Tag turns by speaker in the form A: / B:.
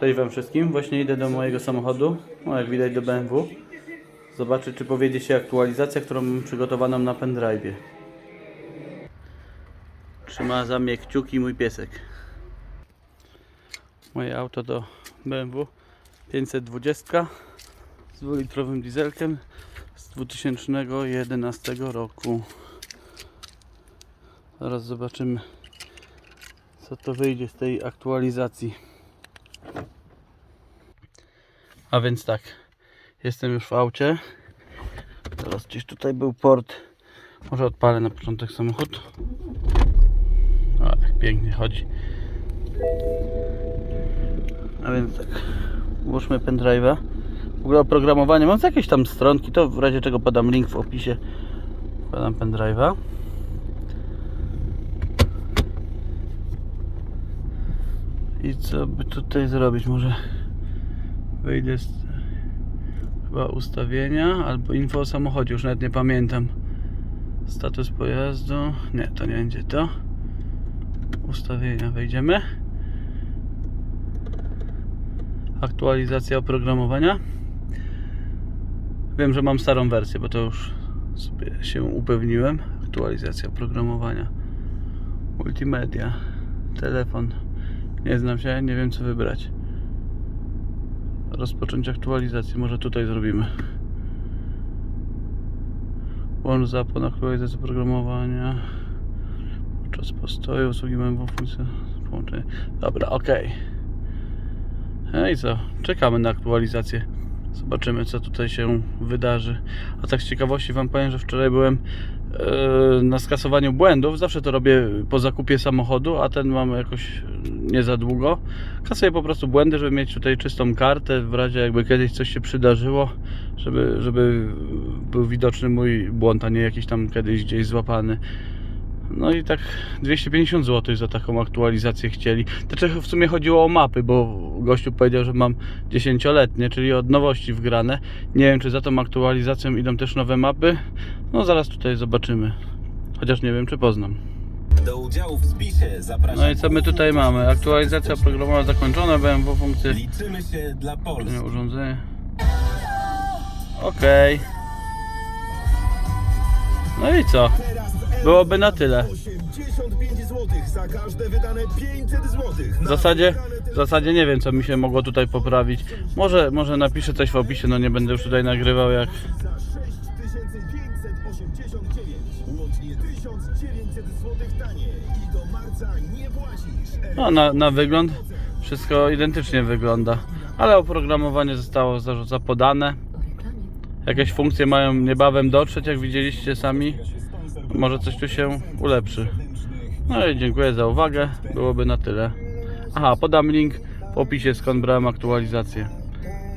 A: Cześć Wam wszystkim. Właśnie idę do mojego samochodu, no jak widać do BMW. Zobaczyć, czy powiedzie się aktualizacja, którą mam przygotowaną na pendrive'ie. Trzyma za mnie kciuki mój piesek. Moje auto to BMW 520 z dwulitrowym dieselkiem z 2011 roku. Zaraz zobaczymy, co to wyjdzie z tej aktualizacji. A więc tak, jestem już w aucie. Teraz gdzieś tutaj był port. Może odpalę na początek samochód. O, jak pięknie chodzi. A więc tak, włóżmy pendrive'a. W ogóle oprogramowanie, mam z jakieś tam stronki, to w razie czego podam link w opisie. Podam pendrive'a. I co by tutaj zrobić? Może wyjdę z chyba ustawienia albo info o samochodzie, już nawet nie pamiętam. Status pojazdu. Nie, to nie będzie to. Ustawienia wejdziemy. Aktualizacja oprogramowania. Wiem, że mam starą wersję, bo to już sobie się upewniłem. Aktualizacja oprogramowania. Multimedia. Telefon. Nie znam się, nie wiem co wybrać. Rozpocząć aktualizację, może tutaj zrobimy. Łącz zapłon aktualizacji oprogramowania. Podczas postoju usługi BMW funkcja połączenia. Dobra, ok. No i co? Czekamy na aktualizację. Zobaczymy, co tutaj się wydarzy. A tak z ciekawości Wam powiem, że wczoraj byłem e, na skasowaniu błędów. Zawsze to robię po zakupie samochodu, a ten mam jakoś nie za długo. Kasuję po prostu błędy, żeby mieć tutaj czystą kartę, w razie jakby kiedyś coś się przydarzyło, żeby, żeby był widoczny mój błąd, a nie jakiś tam kiedyś gdzieś złapany. No i tak 250 zł za taką aktualizację chcieli. Znaczy w sumie chodziło o mapy, bo gościu powiedział, że mam 10-letnie, czyli od nowości wgrane. Nie wiem, czy za tą aktualizacją idą też nowe mapy. No zaraz tutaj zobaczymy. Chociaż nie wiem, czy poznam.
B: Do udziału w spisie zapraszam.
A: No i co my tutaj mamy? Aktualizacja oprogramowania zakończona, BMW funkcje
B: Liczymy się dla Polski.
A: urządzenie. Okej. No i co? Byłoby na tyle.
C: 85 zł za każde wydane 500 zł.
A: W zasadzie, w zasadzie nie wiem co mi się mogło tutaj poprawić. Może, może napiszę coś w opisie, no nie będę już tutaj nagrywał jak.
C: Za 6589 łącznie 1900 zł taniej i do marca nie płacisz.
A: No na, na wygląd wszystko identycznie wygląda. Ale oprogramowanie zostało zarzuca podane. Jakieś funkcje mają niebawem dotrzeć, jak widzieliście sami. Może coś tu się ulepszy. No i dziękuję za uwagę. Byłoby na tyle. Aha, podam link w opisie skąd brałem aktualizację.